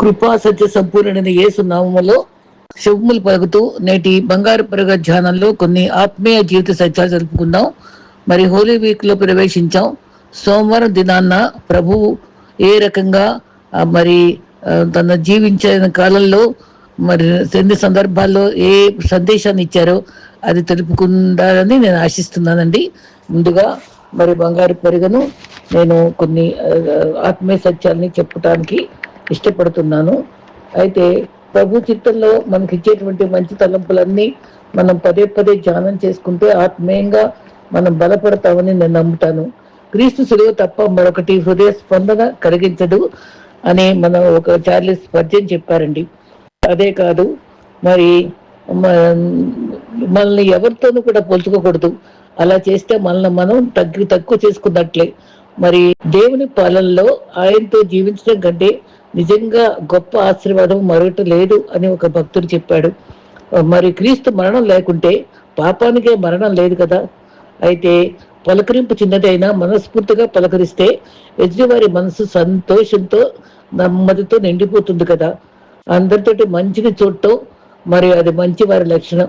కృపా సత్య సంపూర్ణమైన యేసు నామములో శుభములు పలుకుతూ నేటి బంగారు పరుగ ధ్యానంలో కొన్ని ఆత్మీయ జీవిత సత్యాలు జరుపుకుందాం. మరి హోలీ వీక్లో ప్రవేశించాం. సోమవారం దినాన్న ప్రభువు ఏ రకంగా మరి తన జీవించిన కాలంలో మరి ఎన్ని సందర్భాల్లో ఏ సందేశాన్ని ఇచ్చారో అది తెలుపుకుంటారని నేను ఆశిస్తున్నానండి. ముందుగా మరి బంగారు పెరుగను నేను కొన్ని ఆత్మీయ సత్యాలని చెప్పడానికి ఇష్టపడుతున్నాను. అయితే ప్రభు చిత్తంలో మనకి ఇచ్చేటువంటి మంచి తలంపులన్నీ మనం పదే పదే ధ్యానం చేసుకుంటే ఆత్మీయంగా మనం బలపడతామని నేను నమ్ముతాను. క్రీస్తు సులువు తప్ప మరొకటి హృదయ స్పందన కలిగించదు అని మనం ఒక చార్లెస్ పద్యం చెప్పారండి. అదే కాదు మరి మ- మనల్ని ఎవరితోనూ కూడా పోల్చుకోకూడదు. అలా చేస్తే మనల్ని మనం తగ్గి తక్కువ చేసుకున్నట్లే. మరి దేవుని పాలనలో ఆయనతో జీవించడం కంటే నిజంగా గొప్ప ఆశీర్వాదం మరొకటి లేదు అని ఒక భక్తుడు చెప్పాడు. మరి క్రీస్తు మరణం లేకుంటే పాపానికే మరణం లేదు కదా? అయితే పలకరింపు చిన్నదైనా మనస్ఫూర్తిగా పలకరిస్తే ఎదుటివారి మనసు సంతోషంతో నెమ్మదితో నిండిపోతుంది కదా? అందరితోటి మంచిని చూడటం మరి అది మంచి వారి లక్షణం.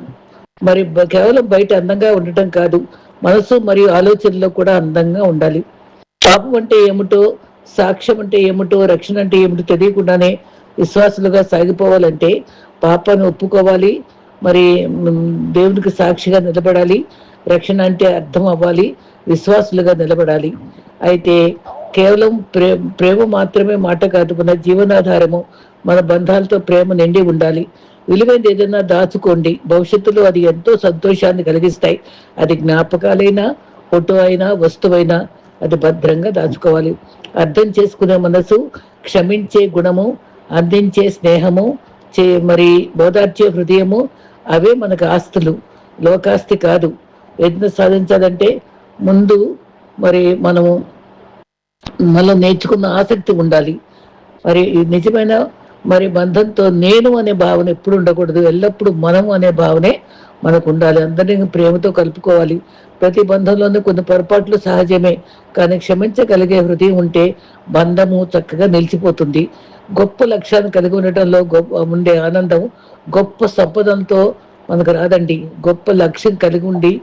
మరి కేవలం బయట అందంగా ఉండటం కాదు మనసు మరియు ఆలోచనలో కూడా అందంగా ఉండాలి. పాపం అంటే ఏమిటో సాక్ష్యం అంటే ఏమిటో రక్షణ అంటే ఏమిటో తెలియకుండానే విశ్వాసులుగా సాగిపోవాలంటే పాపాన్ని ఒప్పుకోవాలి. మరి దేవునికి సాక్షిగా నిలబడాలి. రక్షణ అంటే అర్థం అవ్వాలి. విశ్వాసులుగా నిలబడాలి. అయితే కేవలం ప్రే ప్రేమ మాత్రమే మాట కాదు మన జీవనాధారము మన బంధాలతో ప్రేమ నిండి ఉండాలి. విలువైనది ఏదైనా దాచుకోండి. భవిష్యత్తులో అది ఎంతో సంతోషాన్ని కలిగిస్తాయి. అది జ్ఞాపకాలైనా ఫోటో అయినా వస్తువైనా అది భద్రంగా దాచుకోవాలి. అర్థం చేసుకునే మనసు క్షమించే గుణము అందించే స్నేహము చే మరి బోధార్చే హృదయము అవే మనకు ఆస్తులు. లోకాస్తి కాదు. ఏదైనా సాధించాలంటే ముందు మరి మనము మనం నేర్చుకున్న ఆసక్తి ఉండాలి. మరి నిజమైన మరి బంధంతో నేను అనే భావన ఎప్పుడు ఉండకూడదు. ఎల్లప్పుడూ మనము అనే భావనే మనకు ఉండాలి అందరినీ ప్రేమతో కలుపుకోవాలి. ప్రతి బంధంలోనూ కొన్ని పొరపాట్లు సహజమే. కానీ క్షమించగలిగే హృదయం ఉంటే బంధము చక్కగా నిలిచిపోతుంది. గొప్ప లక్ష్యాన్ని కలిగి ఉండటంలో గొప్ప ఉండే ఆనందం గొప్ప సంపదంతో మనకు రాదండి. గొప్ప లక్ష్యం కలిగి ఉండి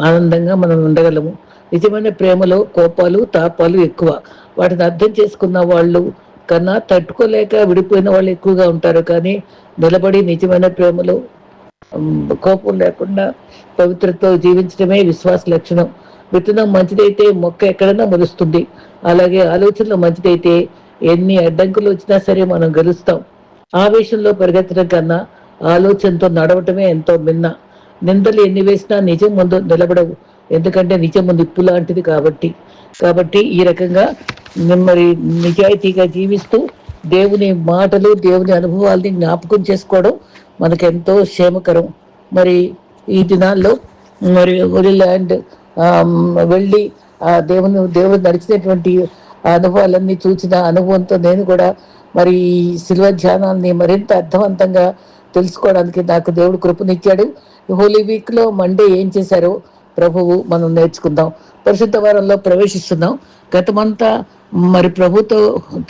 ఆనందంగా మనం ఉండగలము. నిజమైన ప్రేమలో కోపాలు తాపాలు ఎక్కువ. వాటిని అర్థం చేసుకున్న వాళ్ళు కన్నా తట్టుకోలేక విడిపోయిన వాళ్ళు ఎక్కువగా ఉంటారు. కానీ నిలబడి నిజమైన ప్రేమలో కోపం లేకుండా పవిత్రతో జీవించడమే విశ్వాస లక్షణం. విత్తనం మంచిదైతే మొక్క ఎక్కడైనా మొలుస్తుంది. అలాగే ఆలోచనలు మంచిదైతే ఎన్ని అడ్డంకులు వచ్చినా సరే మనం గెలుస్తాం. ఆవేశంలో పరిగెత్తడం కన్నా ఆలోచనతో నడవటమే ఎంతో మిన్న. నిందలు ఎన్ని వేసినా నిజం ముందు నిలబడవు. ఎందుకంటే నిజం ముందు ఇప్పు లాంటిది కాబట్టి. కాబట్టి ఈ రకంగా మరి నిజాయితీగా జీవిస్తూ దేవుని మాటలు దేవుని అనుభవాల్ని జ్ఞాపకం చేసుకోవడం మనకెంతో క్షేమకరం. మరి ఈ దినాల్లో మరి హోలీ ల్యాండ్ వెళ్ళి ఆ దేవుని దేవుడు నడిచినటువంటి అనుభవాలన్నీ చూసిన అనుభవంతో నేను కూడా మరి ఈ శిల్వ ధ్యానాన్ని మరింత అర్థవంతంగా తెలుసుకోవడానికి నాకు దేవుడు కృపనిచ్చాడు. హోలీ వీక్లో మండే ఏం చేశారో ప్రభువు మనం నేర్చుకుందాం. పరిశుద్ధ వారంలో ప్రవేశిస్తున్నాం. గతమంతా మరి ప్రభుతో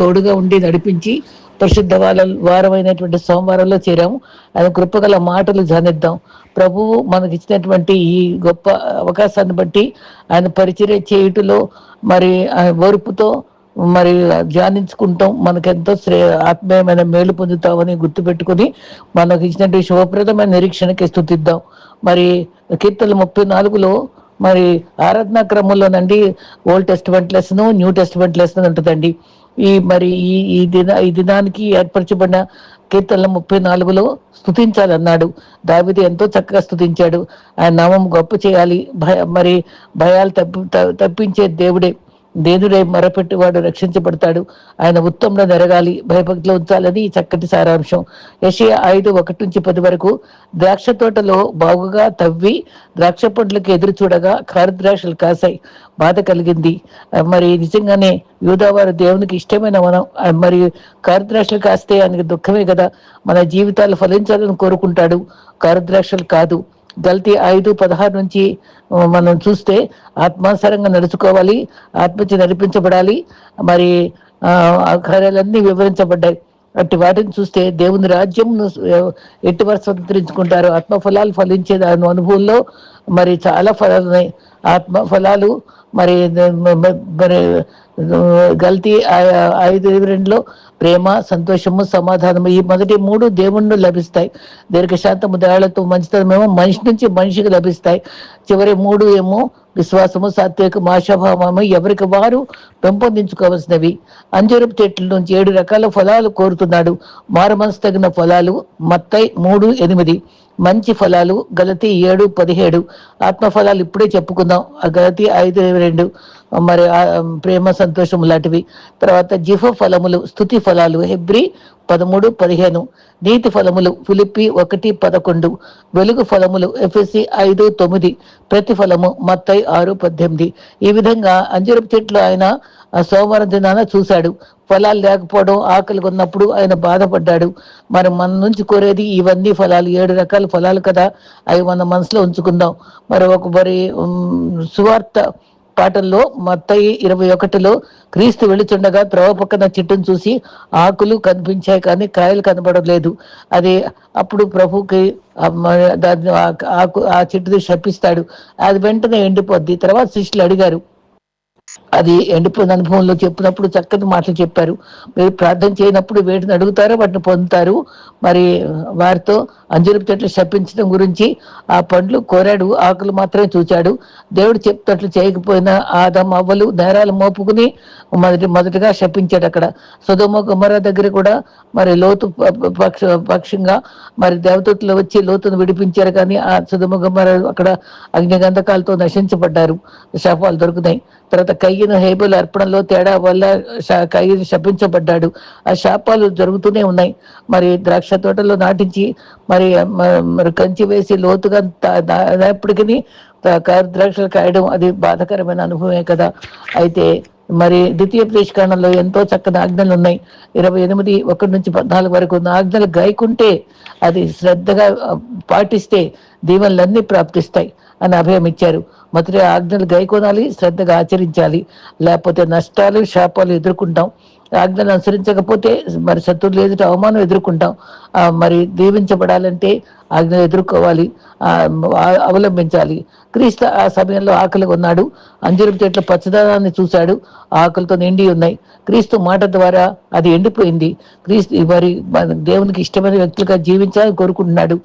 తోడుగా ఉండి నడిపించి పరిశుద్ధ వార వారమైనటువంటి సోమవారంలో చేరాము. ఆయన కృపగల మాటలు ధ్యానిద్దాం ప్రభువు మనకి ఇచ్చినటువంటి ఈ గొప్ప అవకాశాన్ని బట్టి ఆయన పరిచర్య చేయుటలో మరి ఆయన ఓర్పుతో మరి ధ్యానించుకుంటాం మనకెంతో శ్రే ఆత్మీయమైన మేలు పొందుతామని గుర్తుపెట్టుకుని మనకు ఇచ్చినటువంటి శుభప్రదమైన నిరీక్షణకి స్థుతిద్దాం. మరి కీర్తనలు ముప్పై నాలుగులో మరి ఆరాధనా క్రమంలోనండి old testament lesson new testament lesson ఉంటుందండి. ఈ మరి ఈ ఈ దిన ఈ దినానికి ఏర్పరచబడిన కీర్తనల ముప్పై నాలుగులో స్థుతించాలన్నాడు దావిది ఎంతో చక్కగా స్థుతించాడు ఆయన నామం గొప్ప చేయాలి. భయ మరి భయాలు తప్పి త- తప్పించే దేవుడే. దేనుడే మొరపెట్టువాడు రక్షించబడతాడు. ఆయన ఉత్తంలో నెరగాలి భయభక్తిలో ఉంచాలని చక్కటి సారాంశం. యషయ ఐదు ఒకటి నుంచి పది వరకు ద్రాక్ష తోటలో బాగుగా తవ్వి ద్రాక్ష పండ్లకు ఎదురు చూడగా కారు ద్రాక్షలు కాసాయి బాధ కలిగింది. మరి నిజంగానే యూదావారు దేవునికి ఇష్టమైన మనం మరి కారు ద్రాక్షలు కాస్తే ఆయనకి దుఃఖమే కదా. మన జీవితాలు ఫలించాలని కోరుకుంటాడు. కారు ద్రాక్షలు కాదు. గల్తీ ఐదు పదహారు నుంచి మనం చూస్తే ఆత్మానుసారంగా నడుచుకోవాలి ఆత్మచి నడిపించబడాలి మరి ఆ కార్యాలన్నీ వివరించబడ్డాయి. అట్టి వాటిని చూస్తే దేవుని రాజ్యం ఎట్టి వారు స్వతంత్రించుకుంటారు ఆత్మఫలాలు ఫలించే దాని అనుభవంలో మరి చాలా ఫలాలు ఉన్నాయి. ఆత్మ ఫలాలు మరి మరి గల్తీ ఐదు రెండులో ప్రేమ సంతోషము సమాధానము ఈ మొదటి మూడు దేవుణ్ణి లభిస్తాయి. దీర్ఘశాంతము దయాలతో మంచితనమేమో మనిషి నుంచి మనిషికి లభిస్తాయి. చివరి మూడు ఏమో విశ్వాసము సాత్వికము ఆశాభావము ఎవరికి వారు పెంపొందించుకోవాల్సినవి. అంజరపు చెట్ల నుంచి ఏడు రకాల ఫలాలు కోరుతున్నాడు. మారుమనసు తగిన ఫలాలు మత్తై మూడు ఎనిమిది. మంచి ఫలాలు గలతి ఏడు పదిహేడు. ఆత్మ ఫలాలు ఇప్పుడే చెప్పుకుందాం. ఆ గలతి ఐదు రెండు. మరి ప్రేమ సంతోషం లాంటివి. తర్వాత జిఫ ఫలములు స్థుతి ఫలాలు హెబ్రి పదమూడు పదిహేను. నీతి ఫలములు ఫిలిపి ఒకటి పదకొండు. వెలుగు ఫలములు ఎఫ్ఎస్సి ఐదు తొమ్మిది. ప్రతిఫలము మత్తై ఆరు పద్దెనిమిది. ఈ విధంగా అంజరపు చెట్లు ఆయన సోమవారం దినాన చూశాడు. ఫలాలు లేకపోవడం ఆకలి ఉన్నప్పుడు ఆయన బాధపడ్డాడు. మరి మన నుంచి కోరేది ఇవన్నీ ఫలాలు ఏడు రకాల ఫలాలు కదా అవి మన మనసులో ఉంచుకుందాం. మరి ఒక మరి సువార్త పాటల్లో మత్తయి ఇరవై ఒకటిలో క్రీస్తు వెళుచుండగా త్రవ పక్కన చెట్టును చూసి ఆకులు కనిపించాయి కానీ కాయలు కనబడలేదు. అది అప్పుడు ప్రభుకి ఆకు ఆ చెట్టుని శపిస్తాడు అది వెంటనే ఎండిపోద్ది. తర్వాత శిష్యులు అడిగారు అది ఎండిపోయిన అనుభవంలో చెప్పినప్పుడు చక్కని మాటలు చెప్పారు. మీరు ప్రార్థన చేయనప్పుడు వేటిని అడుగుతారో వాటిని పొందుతారు. మరి వారితో అంజురపు చెట్లు శపించడం గురించి ఆ పండ్లు కోరాడు ఆకులు మాత్రమే చూచాడు. దేవుడు చెప్తట్లు చేయకపోయినా ఆదం అవ్వలు నేరాలు మోపుకుని మొదటి మొదటగా శపించాడు అక్కడ. సుధమ గుమర దగ్గర కూడా మరి లోతు పక్ష పక్షంగా మరి దేవతలు వచ్చి లోతును విడిపించారు కానీ ఆ సుధమ గుమర అక్కడ అగ్నిగంధకాలతో నశించబడ్డారు. శాపాలు దొరుకుతాయి. తర్వాత కై కయ్యను హేబుల్ అర్పణలో తేడా వల్ల కయ్యను శపించబడ్డాడు. ఆ శాపాలు జరుగుతూనే ఉన్నాయి. మరి ద్రాక్ష తోటలో నాటించి మరి మరి కంచి వేసి లోతుగా ఎప్పటికీ ద్రాక్షలు కాయడం అది బాధకరమైన అనుభవమే కదా. అయితే మరి ద్వితీయ ప్రతిష్కరణలో ఎంతో చక్కని ఆజ్ఞలు ఉన్నాయి. ఇరవై ఎనిమిది ఒకటి నుంచి పద్నాలుగు వరకు ఆజ్ఞలు గాయకుంటే అది శ్రద్ధగా పాటిస్తే దీవెనలన్నీ ప్రాప్తిస్తాయి అని అభయం ఇచ్చారు. మొదటి ఆజ్ఞలు గైకొనాలి శ్రద్ధగా ఆచరించాలి. లేకపోతే నష్టాలు శాపాలు ఎదుర్కొంటాం. ఆజ్ఞలు అనుసరించకపోతే మరి శత్రువులు ఎదుట అవమానం ఎదుర్కొంటాం. మరి దీవించబడాలంటే ఆజ్ఞలు ఎదుర్కోవాలి. అవలంబించాలి. క్రీస్తు ఆ సమయంలో ఆకలి ఉన్నాడు అంజురపు చెట్ల పచ్చదనాన్ని చూశాడు. ఆకలితో నిండి ఉన్నాయి. క్రీస్తు మాట ద్వారా అది ఎండిపోయింది. క్రీస్తు మరి దేవునికి ఇష్టమైన వ్యక్తులుగా జీవించాలని కోరుకుంటున్నాడు.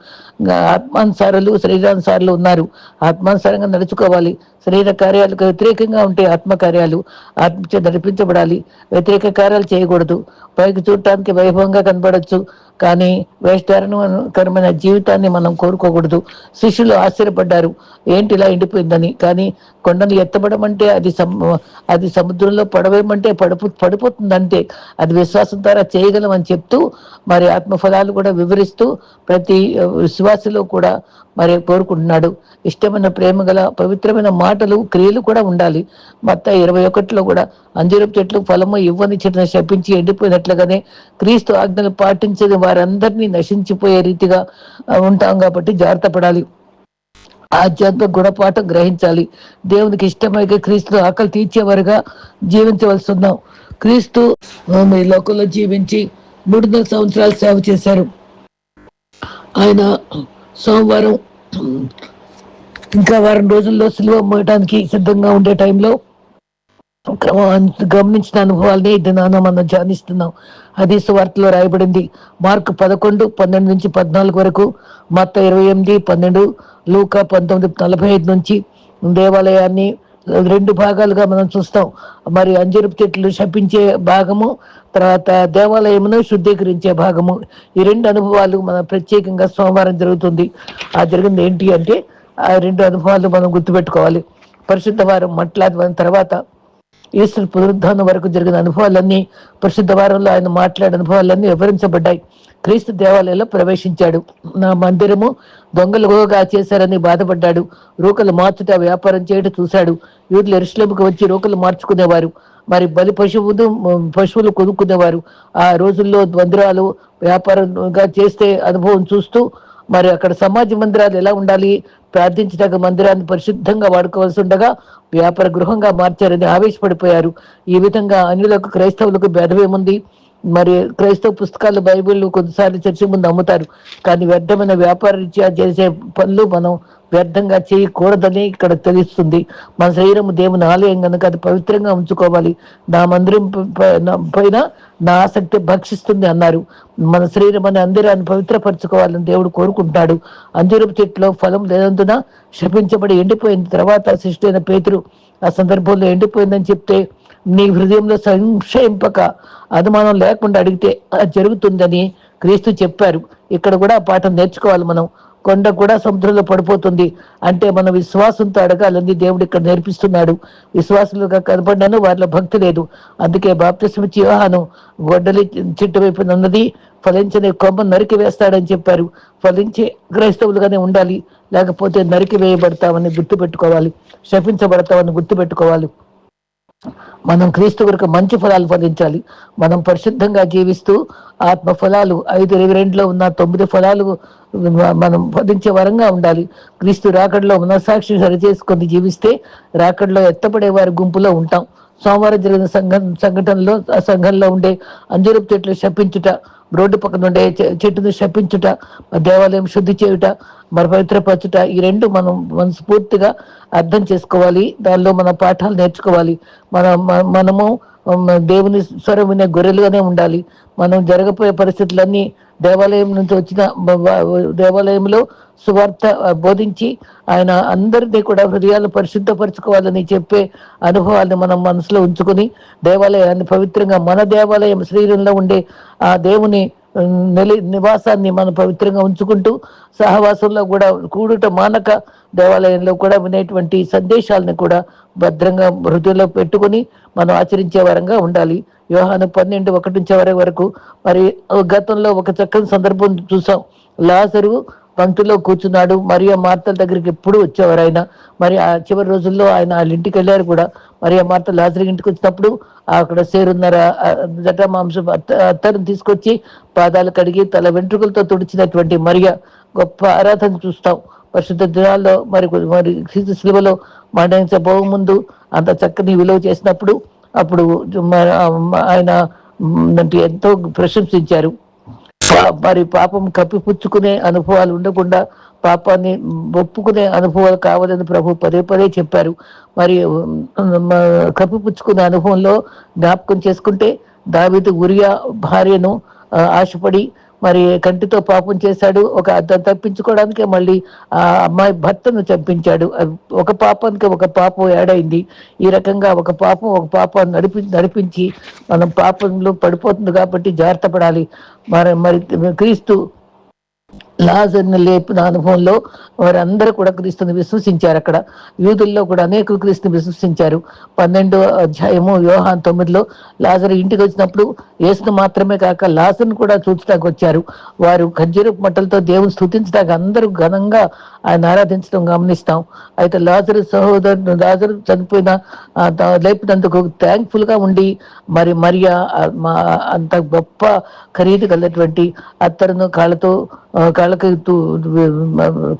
ఆత్మానుసారులు శరీరానుసారులు ఉన్నారు. ఆత్మానుసారంగా నడుచుకోవాలి. శరీర కార్యాలకు వ్యతిరేకంగా ఉంటే ఆత్మ కార్యాలు నడిపించబడాలి. వ్యతిరేక కార్యాలు చేయకూడదు. పైకి చూడటానికి వైభవంగా కనబడచ్చు. కానీ వేష్టారణకరమైన జీవితాన్ని మనం కోరుకోకూడదు. శిష్యులు ఆశ్చర్యపడ్డారు. ఏంటి ఇలా ఎండిపోయిందని? కానీ కొండను ఎత్తబడమంటే అది అది సముద్రంలో పడవేయమంటే పడిపో పడిపోతుందంటే అది విశ్వాసం ద్వారా చేయగలమని చెప్తూ మరి ఆత్మఫలాలు కూడా వివరిస్తూ ప్రతి విశ్వాసలో కూడా మరి కోరుకుంటున్నాడు. ఇష్టమైన ప్రేమ గల పవిత్రమైన మాటలు క్రియలు కూడా ఉండాలి. మొత్తం ఇరవై ఒకటిలో కూడా అంజూరపు చెట్లు ఫలము ఇవ్వని చెట్టును శపించి ఎండిపోయినట్లుగానే క్రీస్తు ఆజ్ఞలు పాటించని వారందరినీ నశించిపోయే రీతిగా ఉంటాం కాబట్టి జాగ్రత్త పడాలి. ఆధ్యాత్మిక గుణపాఠం గ్రహించాలి. దేవునికి ఇష్టమైన క్రీస్తు ఆకలి తీర్చేవారుగా జీవించవలసి ఉన్నాం క్రీస్తు ఈ లోకంలో జీవించి మూడున్నర సంవత్సరాలు సేవ చేశారు. ఆయన సోమవారం ఇంకా వారం రోజుల్లో సిలువ మోయటానికి సిద్ధంగా ఉండే టైంలో గమనించిన అనుభవాలని దినాన మనం ధ్యానిస్తున్నాం. అది సువార్తలో రాయబడింది. మార్క్ పదకొండు పన్నెండు నుంచి పద్నాలుగు వరకు మొత్తం ఇరవై ఎనిమిది పన్నెండు లూక పంతొమ్మిది నలభై ఐదు నుంచి దేవాలయాన్ని రెండు భాగాలుగా మనం చూస్తాం. మరి అంజరుపు చెట్లు శపించే భాగము తర్వాత దేవాలయమును శుద్ధీకరించే భాగము. ఈ రెండు అనుభవాలు మన ప్రత్యేకంగా సోమవారం జరుగుతుంది. ఆ జరిగింది ఏంటి అంటే ఆ రెండు అనుభవాలు మనం గుర్తుపెట్టుకోవాలి. పరిశుద్ధ వారం మట్లాది తర్వాత ఈశ్వర్ పునరుద్ధానం వరకు జరిగిన అనుభవాలన్నీ పరిశుద్ధ వారంలో ఆయన మాట్లాడే అనుభవాలన్నీ వివరించబడ్డాయి. క్రీస్తు దేవాలయంలో ప్రవేశించాడు. నా మందిరము దొంగలు చేశారని బాధపడ్డాడు. రూకలు మార్చుట వ్యాపారం చేయడం చూశాడు. వీళ్ళు ఎరుసలంకి వచ్చి రూకలు మార్చుకునేవారు. మరి బలి పశువులు పశువులు కొనుక్కునేవారు. ఆ రోజుల్లో మందిరాలు వ్యాపారంగా చేస్తే అనుభవం చూస్తూ మరి అక్కడ సమాజ మందిరాలు ఎలా ఉండాలి? ప్రార్థించడానికి మందిరాన్ని పరిశుద్ధంగా వాడుకోవాల్సి ఉండగా వ్యాపార గృహంగా మార్చారని ఆవేశపడిపోయారు. ఈ విధంగా అన్యులకు క్రైస్తవులకు భేదమేముంది? మరి క్రైస్తవ పుస్తకాలు బైబిల్ కొన్నిసార్లు చర్చి ముందు అమ్ముతారు. కానీ వ్యర్థమైన వ్యాపార రీత్యా చేసే పనులు మనం వ్యర్థంగా చేయకూడదని ఇక్కడ తెలుస్తుంది. మన శరీరం దేవుని ఆలయం కనుక అది పవిత్రంగా ఉంచుకోవాలి. నా మందిరం నా- పైన నా ఆసక్తి భక్షిస్తుంది అన్నారు. మన శరీరం అనే అందిరాన్ని పవిత్రపరచుకోవాలని దేవుడు కోరుకుంటాడు. అంజూరపు చెట్టులో ఫలం లేనందున శపించబడి ఎండిపోయిన తర్వాత సృష్టి అయిన పేతురు ఆ సందర్భంలో ఎండిపోయిందని చెప్తే నీ హృదయంలో సంశయింపక అనుమానం లేకుండా అడిగితే అది జరుగుతుందని క్రీస్తు చెప్పారు. ఇక్కడ కూడా ఆ పాఠం నేర్చుకోవాలి మనం. కొండ కూడా సముద్రంలో పడిపోతుంది అంటే మన విశ్వాసంతో అడగాలని దేవుడు ఇక్కడ నేర్పిస్తున్నాడు. విశ్వాసులుగా కనపడ్డాను వారిలో భక్తి లేదు. అందుకే బాప్తిస్మిచ్చి యోహాను గొడ్డలి చెట్టు వైపు ఉన్నది ఫలించని కొమ్మ నరికి వేస్తాడని చెప్పారు. ఫలించే క్రైస్తవులుగానే ఉండాలి లేకపోతే నరికి వేయబడతామని గుర్తుపెట్టుకోవాలి శపించబడతామని గుర్తుపెట్టుకోవాలి. మనం క్రీస్తు వరకు మంచి ఫలాలు ఫలించాలి మనం పరిశుద్ధంగా జీవిస్తూ ఆత్మ ఫలాలు ఐదు ఇరవై రెండులో ఉన్న తొమ్మిది ఫలాలు మనం ఫలించే వరంగా ఉండాలి. క్రీస్తు రాకడలో మనసాక్షి సరిచేసుకొని జీవిస్తే రాకడలో ఎత్తపడే వారి గుంపులో ఉంటాం. సోమవారం జరిగిన సంఘం సంఘటనలో ఆ సంఘంలో ఉండే అంజూరపు చెట్లు శపించుట రోడ్డు పక్కన ఉండే చెట్టును శపించుట దేవాలయం శుద్ధి చేయుట మరి పవిత్రపరచుట ఈ రెండు మనం మనస్ఫూర్తిగా అర్థం చేసుకోవాలి. దానిలో మన పాఠాలు నేర్చుకోవాలి. మన మనము దేవుని స్వరం వినే గొర్రెలుగానే ఉండాలి. మనం జరగపోయే పరిస్థితులన్నీ దేవాలయం నుంచి వచ్చిన దేవాలయంలో సువార్త బోధించి ఆయన అందరినీ కూడా హృదయాలు పరిశుద్ధపరచుకోవాలని చెప్పే అనుభవాన్ని మనం మనసులో ఉంచుకొని దేవాలయాన్ని పవిత్రంగా మన దేవాలయం శరీరంలో ఉండే ఆ దేవుని నెలి నివాసాన్ని మనం పవిత్రంగా ఉంచుకుంటూ సహవాసంలో కూడా కూడుట మానక దేవాలయంలో కూడా వినేటువంటి సందేశాలను కూడా భద్రంగా హృదయంలో పెట్టుకొని మనం ఆచరించే వరంగా ఉండాలి. యోహాను పన్నెండు ఒకటి నుంచి వరకు వరకు. మరి గతంలో ఒక చక్కని సందర్భం చూసాం. లాజరు పంక్తిలో కూర్చున్నాడు. మరియ మార్తల దగ్గరికి ఎప్పుడు వచ్చేవారు ఆయన మరి ఆ చివరి రోజుల్లో ఆయన వాళ్ళ ఇంటికి వెళ్ళారు కూడా. మరియ మార్త లాజరి ఇంటికి వచ్చినప్పుడు అక్కడ సేరున్నర జట మాంసం అత్త తీసుకొచ్చి పాదాలు కడిగి తల వెంట్రుకలతో తుడిచినటువంటి మరియ గొప్ప ఆరాధన చూస్తాం. పరిశుద్ధ దినాల్లో మరి మరి క్రీస్తు శిలువలో మరణించబోక ముందు అంత చక్కని విలువ చేసినప్పుడు అప్పుడు మ- ఆయన ఎంతో ప్రశంసించారు. మరి పాపం కప్పిపుచ్చుకునే అనుభవాలు ఉండకుండా పాపాన్ని ఒప్పుకునే అనుభవాలు కావాలని ప్రభు పదే పదే చెప్పారు. మరి కప్పిపుచ్చుకునే అనుభవంలో జ్ఞాపకం చేసుకుంటే దావీదు ఉరియా భార్యను ఆశపడి మరి కంటితో పాపం చేశాడు. ఒక అతను తప్పించుకోవడానికే మళ్ళీ ఆ అమ్మాయి భర్తను చంపించాడు. ఒక పాపానికి ఒక పాపం ఏడైంది ఈ రకంగా ఒక పాపం ఒక పాపం నడిపి నడిపించి మనం పాపంలో పడిపోతుంది కాబట్టి జాగ్రత్త పడాలి. మరి మరి క్రీస్తు లాజర్ని లేపిన అనుభవంలో వారందరూ కూడా క్రీస్తుని విశ్వసించారు అక్కడ. యూదుల్లో కూడా అనేకులు క్రీస్తుని విశ్వసించారు. పన్నెండో అధ్యాయము యోహాన్ తొమ్మిదిలో లాజర్ ఇంటికి వచ్చినప్పుడు యేసును మాత్రమే కాక లాజర్ను కూడా చూచడానికి వచ్చారు. వారు ఖర్జూరపు మట్టలతో దేవుని స్థుతించడానికి అందరూ ఘనంగా ఆయన ఆరాధించడం గమనిస్తాం. అయితే లాజరు సహోదరు లాజరు చనిపోయిన లేపినందుకు థ్యాంక్ఫుల్గా ఉండి మరి మరియా మా అంత గొప్ప ఖరీదు కలిగినటువంటి అత్తరును కాళ్ళతో కాళ్ళకి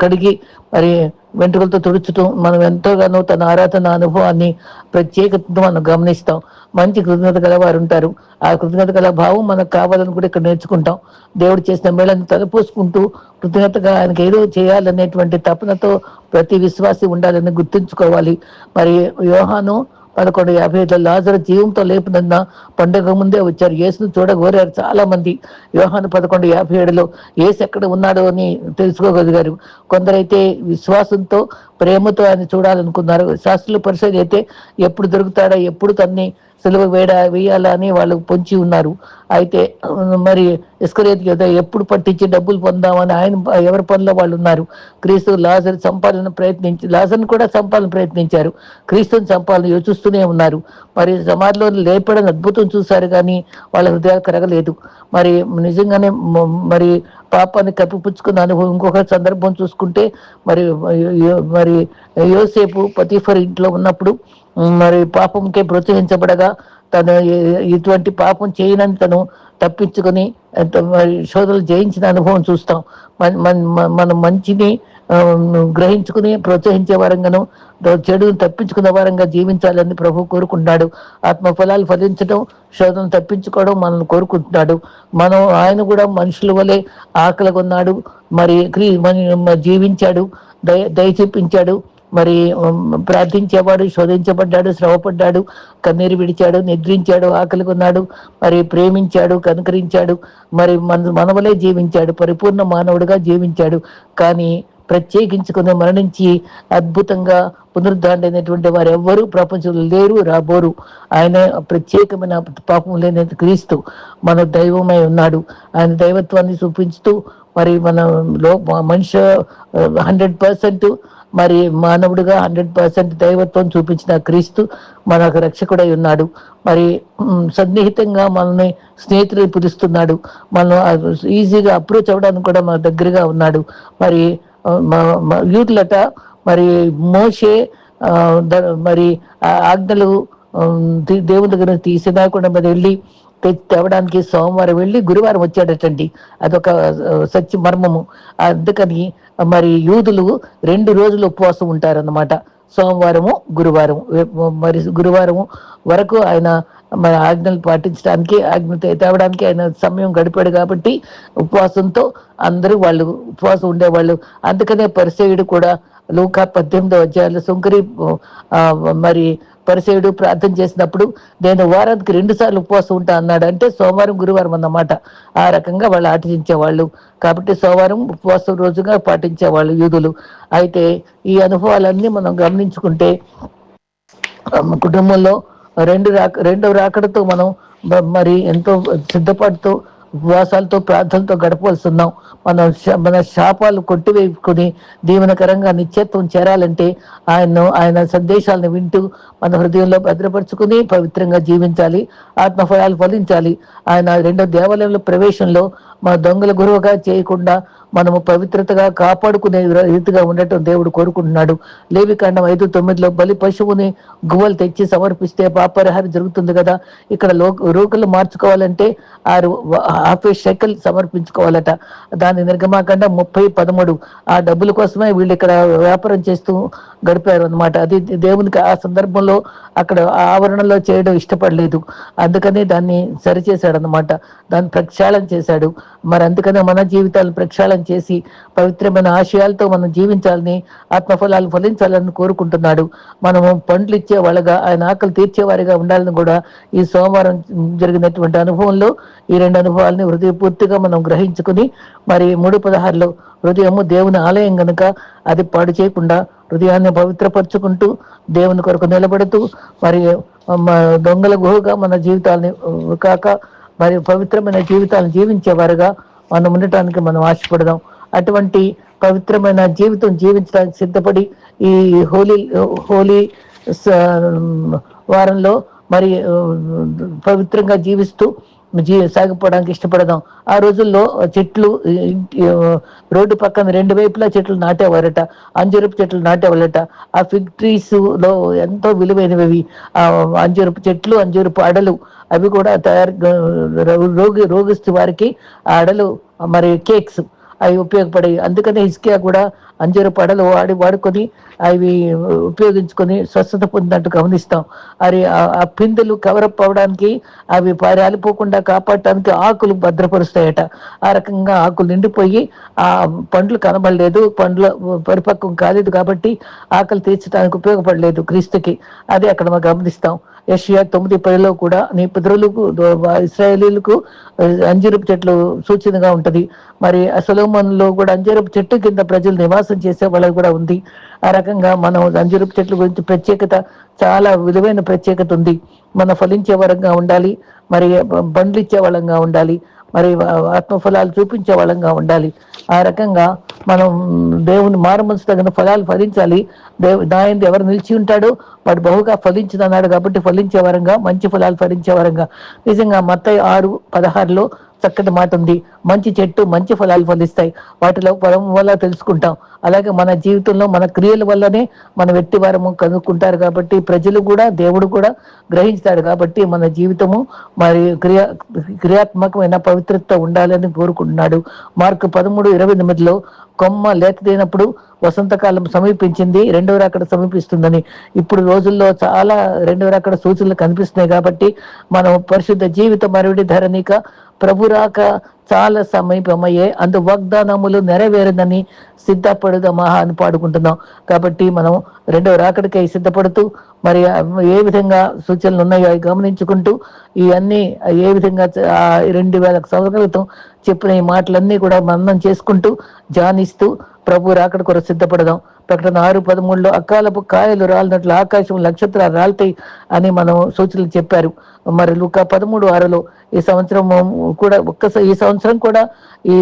కడిగి మరి వెంట్రుకలతో తుడుచుటం మనం ఎంతోగానో తన ఆరాధన అనుభవాన్ని ప్రత్యేకతను మనం గమనిస్తాం. మంచి కృతజ్ఞత గల వారు ఉంటారు ఆ కృతజ్ఞత గల భావం మనకు కావాలని కూడా ఇక్కడ నేర్చుకుంటాం. దేవుడు చేసిన మేళను తలపోసుకుంటూ కృతజ్ఞతగా ఆయనకి ఏదో చేయాలనేటువంటి తపనతో ప్రతి విశ్వాసి ఉండాలని గుర్తుంచుకోవాలి. మరి యోహాను పదకొండు యాభై ఐదులో లాజరు జీవంతో లేపునన్న పండుగ ముందే వచ్చారు. యేసును చూడగోరారు చాలా మంది యోహాను పదకొండు యాభై ఏడులో ఏసు ఎక్కడ ఉన్నాడో అని తెలుసుకోగలిగారు. కొందరైతే విశ్వాసంతో ప్రేమతో ఆయన చూడాలనుకున్నారు. శాస్త్రుల పరిశోధన అయితే ఎప్పుడు దొరుకుతాడా ఎప్పుడు తన్ని సెలవు వేడ వేయాలా అని వాళ్ళు పొంచి ఉన్నారు. అయితే మరి ఇస్కరేత్ కదా ఎప్పుడు పట్టించి డబ్బులు పొందామని ఆయన ఎవరి పనిలో వాళ్ళు ఉన్నారు. క్రీస్తు లాజర్ సంపాదన ప్రయత్నించి లాజర్ని కూడా సంపాదన ప్రయత్నించారు. క్రీస్తుని సంపాదన యోచిస్తూనే ఉన్నారు. మరి సమాధిలో లేపడని అద్భుతం చూశారు కానీ వాళ్ళ హృదయాలు కరగలేదు. మరి నిజంగానే మరి పాపాన్ని కప్పిపుచ్చుకున్న అనుభవం ఇంకొక సందర్భం చూసుకుంటే మరి మరి యోసేపు పతిఫర్ ఇంట్లో ఉన్నప్పుడు మరి పాపంకే ప్రోత్సహించబడగా తను ఇటువంటి పాపం చేయనని తను తప్పించుకొని ఎంత మరి జయించిన అనుభవం చూస్తాం. మన మన- మంచిని గ్రహించుకుని ప్రోత్సహించే వారంగాను చెడును తప్పించుకునే వారంగా జీవించాలని ప్రభు కోరుకుంటున్నాడు. ఆత్మ ఫలాలు ఫలించడం శోధన తప్పించుకోవడం మనల్ని కోరుకుంటున్నాడు. మనం ఆయన కూడా మనుషుల వలె ఆకలి కొన్నాడు మరి క్రీ మ- జీవించాడు. దయ దయ చూపించాడు మరి ప్రార్థించేవాడు శోధించబడ్డాడు శ్రమపడ్డాడు కన్నీరు విడిచాడు నిద్రించాడు ఆకలి కొన్నాడు మరి ప్రేమించాడు కనుకరించాడు. మరి మన మనవలే జీవించాడు. పరిపూర్ణ మానవుడిగా జీవించాడు. కానీ ప్రత్యేకించుకుని మరణించి అద్భుతంగా పునరుద్ధాండైనటువంటి వారు ఎవ్వరూ ప్రపంచంలో లేరు రాబోరు. ఆయన ప్రత్యేకమైన పాపం లేని క్రీస్తు మన దైవమై ఉన్నాడు. ఆయన దైవత్వాన్ని చూపించుతూ మరి మన లో మనిషి హండ్రెడ్ పర్సెంట్ మరి మానవుడిగా హండ్రెడ్ పర్సెంట్ దైవత్వం చూపించిన క్రీస్తు మనకు రక్షకుడై ఉన్నాడు. మరి సన్నిహితంగా మనల్ని స్నేహితులు పిలుస్తున్నాడు మనం ఈజీగా అప్రోచ్ అవ్వడానికి కూడా మన దగ్గరగా ఉన్నాడు. మరి యూట్లట మరి మోసే మరి ఆజ్ఞలు దేవుని దగ్గర తీసినాకుండా మీద వెళ్ళి తేవడానికి సోమవారం వెళ్ళి గురువారం వచ్చాడటండి. అదొక సత్య మర్మము. అందుకని మరి యూదులు రెండు రోజులు ఉపవాసం ఉంటారన్నమాట. సోమవారము గురువారం. మరి గురువారము వరకు ఆయన మరి ఆజ్ఞలు పాటించడానికి ఆజ్ఞ తేవడానికి ఆయన సమయం గడిపాడు కాబట్టి ఉపవాసంతో అందరూ వాళ్ళు ఉపవాసం ఉండేవాళ్ళు. అందుకనే పరిసేయుడు కూడా లూకా పద్దెనిమిదో అధ్యాయులు సుంకరి మరి పరిసేయుడు ప్రార్థన చేసినప్పుడు నేను వారానికి రెండు సార్లు ఉపవాసం ఉంటా అన్నాడు. అంటే సోమవారం గురువారం అన్నమాట. ఆ రకంగా వాళ్ళు ఆచరించేవాళ్ళు. కాబట్టి సోమవారం ఉపవాసం రోజుగా పాటించేవాళ్ళు యూదులు. అయితే ఈ అనుభవాలన్నీ మనం గమనించుకుంటే కుటుంబంలో రెండు రాక రెండవ రాకడతో మనం మరి ఎంతో సిద్ధపాటుతో ఉపవాసాలతో ప్రార్థనతో గడపవలసి ఉన్నాం మన మన శాపాలు కొట్టివేసుకుని దీవెనకరంగా నిత్యత్వం చేరాలంటే ఆయన్ను ఆయన సందేశాలను వింటూ మన హృదయంలో భద్రపరుచుకుని పవిత్రంగా జీవించాలి ఆత్మఫలాలు ఫలించాలి. ఆయన రెండో దేవాలయంలో ప్రవేశంలో మన దొంగల గురువుగా చేయకుండా మనము పవిత్రతగా కాపాడుకునే రీతిగా ఉండటం దేవుడు కోరుకుంటున్నాడు. లేవికాండం ఐదు తొమ్మిదిలో బలి పశువుని గువ్వలు తెచ్చి సమర్పిస్తే పాపరిహారం జరుగుతుంది కదా. ఇక్కడ లో రూకలు మార్చుకోవాలంటే ఆరు హాఫ్ షెకల్ సమర్పించుకోవాలట. దాని నిర్గమాకాండ ముప్పై పదమూడు. ఆ డబ్బుల కోసమే వీళ్ళు ఇక్కడ వ్యాపారం చేస్తూ గడిపారు అనమాట అది దేవునికి ఆ సందర్భంలో అక్కడ ఆ ఆవరణలో చేయడం ఇష్టపడలేదు. అందుకని దాన్ని సరిచేశాడు అనమాట దాన్ని ప్రక్షాళన చేశాడు. మరి అందుకనే మన జీవితాలను ప్రక్షాళన చేసి పవిత్రమైన ఆశయాలతో మనం జీవించాలని ఆత్మఫలాలు ఫలించాలని కోరుకుంటున్నాడు. మనము పండ్లు ఇచ్చే వాళ్ళగా ఆయన ఆకలి తీర్చేవారిగా ఉండాలని కూడా ఈ సోమవారం జరిగినటువంటి అనుభవంలో ఈ రెండు అనుభవాలని హృదయపూర్తిగా మనం గ్రహించుకుని మరి మూడు పదహారులో హృదయము దేవుని ఆలయం గనుక అది పాడు చేయకుండా హృదయాన్ని పవిత్రపరుచుకుంటూ దేవుని కొరకు నిలబడుతూ మరి దొంగల గుహగా మన జీవితాలని కాక మరి పవిత్రమైన జీవితాలను జీవించేవారుగా మనం ఉండటానికి మనం ఆశపడదాం. అటువంటి పవిత్రమైన జీవితం జీవించడానికి సిద్ధపడి ఈ హోలీ హోలీ వారంలో మరి పవిత్రంగా జీవిస్తూ జీ సాగిపోవడానికి ఇష్టపడదాం. ఆ రోజుల్లో చెట్లు రోడ్డు పక్కన రెండు వైపులా చెట్లు నాటేవారట. అంజరపు చెట్లు నాటేవాళ్ళట. ఆ ఫిగ్ ట్రీస్లో ఎంతో విలువైనవి. అవి. ఆ అంజరపు చెట్లు అంజరపు అడలు అవి కూడా తయారు రోగి రోగిస్తు వారికి ఆ అడలు మరి కేక్స్ అవి ఉపయోగపడాయి అందుకనే హిస్కియా కూడా అంజూర పడలు వాడి వాడుకొని అవి ఉపయోగించుకొని స్వస్థత పొందినట్టు గమనిస్తాం. అది ఆ- పిందెలు కవరప్ అవ్వడానికి అవి రాలిపోకుండా కాపాడటానికి ఆకులు భద్రపరుస్తాయట. ఆ రకంగా ఆకులు నిండిపోయి ఆ పండ్లు కనబడలేదు. పండ్ల పరిపక్వం కాలేదు కాబట్టి ఆకలి తీర్చడానికి ఉపయోగపడలేదు క్రీస్తుకి. అదే అక్కడ మనం గమనిస్తాం. యషియా తొమ్మిది పదిలో కూడా నీ పితరులకు ఇస్రాయేలీలకు అంజూరపు చెట్లు సూచనగా ఉంటుంది. మరి అసలోమన్లో కూడా అంజూరపు చెట్టు కింద ప్రజలు నివాసం చేసే వాళ్ళకి కూడా ఉంది. ఆ రకంగా మనం అంజూరపు చెట్ల గురించి ప్రత్యేకత చాలా విలువైన ప్రత్యేకత ఉంది. మన ఫలించే వరంగా ఉండాలి. మరి బండ్లు ఇచ్చే వాళ్ళంగా ఉండాలి. మరి ఆత్మఫలాలు చూపించే వాళ్ళంగా ఉండాలి. ఆ రకంగా మనం దేవుని మారుమనసు తగిన ఫలాలు ఫలించాలి. దేవు దాని ఎవరు నిలిచి ఉంటాడో వాడు బహుగా ఫలించదన్నాడు కాబట్టి ఫలించే వరంగా మంచి ఫలాలు ఫలించే వరంగా. నిజంగా మత్తయి ఆరు పదహారులో చక్కటి మాట ఉంది. మంచి చెట్టు మంచి ఫలాలు ఫలిస్తాయి వాటిలో ఫలం వల్ల తెలుసుకుంటాం. అలాగే మన జీవితంలో మన క్రియల వల్లనే మన వ్యక్తి వారము కనుక్కుంటారు కాబట్టి ప్రజలు కూడా దేవుడు కూడా గ్రహించుతాడు కాబట్టి మన జీవితము మరి క్రియా క్రియాత్మకమైన పవిత్రత ఉండాలని కోరుకుంటున్నాడు. మార్కు పదమూడు ఇరవై ఎనిమిదిలో కొమ్మ లేతదైనప్పుడు వసంతకాలం సమీపించింది రెండవ రాకడ సమీపిస్తుందని. ఇప్పుడు రోజుల్లో చాలా రెండవ రాకడ సూచనలు కనిపిస్తున్నాయి కాబట్టి మనం పరిశుద్ధ జీవిత మరుడి ధరణిక ప్రభురాక చాలా సమీపమయ్యే అందు వాగ్దానములు నెరవేరదని సిద్ధపడుదమా అని పాడుకుంటున్నాం. కాబట్టి మనం రెండవ రాకడికై సిద్ధపడుతూ మరి ఏ విధంగా సూచనలు ఉన్నాయో అవి గమనించుకుంటూ ఇవన్నీ ఏ విధంగా రెండు వేల సంవత్సరాల క్రితం చెప్పిన ఈ మాటలన్నీ కూడా మననం చేసుకుంటూ జానిస్తూ ప్రభు రాకడ కొరకు సిద్ధపడదాం. ప్రకటన ఆరు పదమూడులో అకాలపు కాయలు రాలినట్లు ఆకాశం నక్షత్రాలు రాలతాయి అని మనం సూచనలు చెప్పారు. మరి లుకా పదమూడు ఆరులో ఈ సంవత్సరం కూడా ఒక్కసారి ఈ సంవత్సరం కూడా ఈ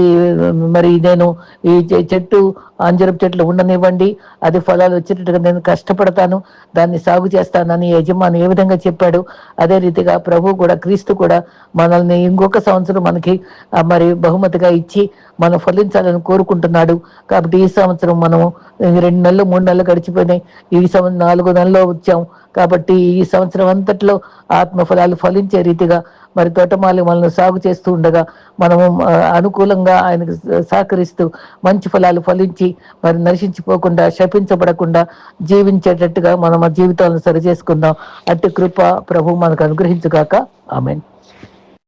మరి నేను ఈ చెట్టు అంజరపు చెట్లు ఉండనివ్వండి. అది ఫలాలు వచ్చేటట్టుగా నేను కష్టపడతాను. దాన్ని సాగు చేస్తానని యజమాని ఏ విధంగా చెప్పాడు. అదే రీతిగా ప్రభు కూడా క్రీస్తు కూడా మనల్ని ఇంకొక సంవత్సరం మనకి మరి బహుమతిగా ఇచ్చి మనం ఫలించాలని కోరుకుంటున్నాడు. కాబట్టి ఈ సంవత్సరం మనం రెండు నెలలు మూడు నెలలు గడిచిపోయినాయి. ఈ సంవత్సరం నాలుగు నెలల్లో వచ్చాం కాబట్టి ఈ సంవత్సరం అంతట్లో ఆత్మఫలాలు ఫలించే రీతిగా మరి తోటమాలి మనల్ని సాగు చేస్తూ ఉండగా మనము అనుకూలంగా ఆయనకు సహకరిస్తూ మంచి ఫలాలు ఫలించి మరి నశించిపోకుండా శపించబడకుండా జీవించేటట్టుగా మనం ఆ జీవితాలను సరి చేసుకుందాం. అట్టి కృప ప్రభు మనకు అనుగ్రహించుగాక. ఆమెన్.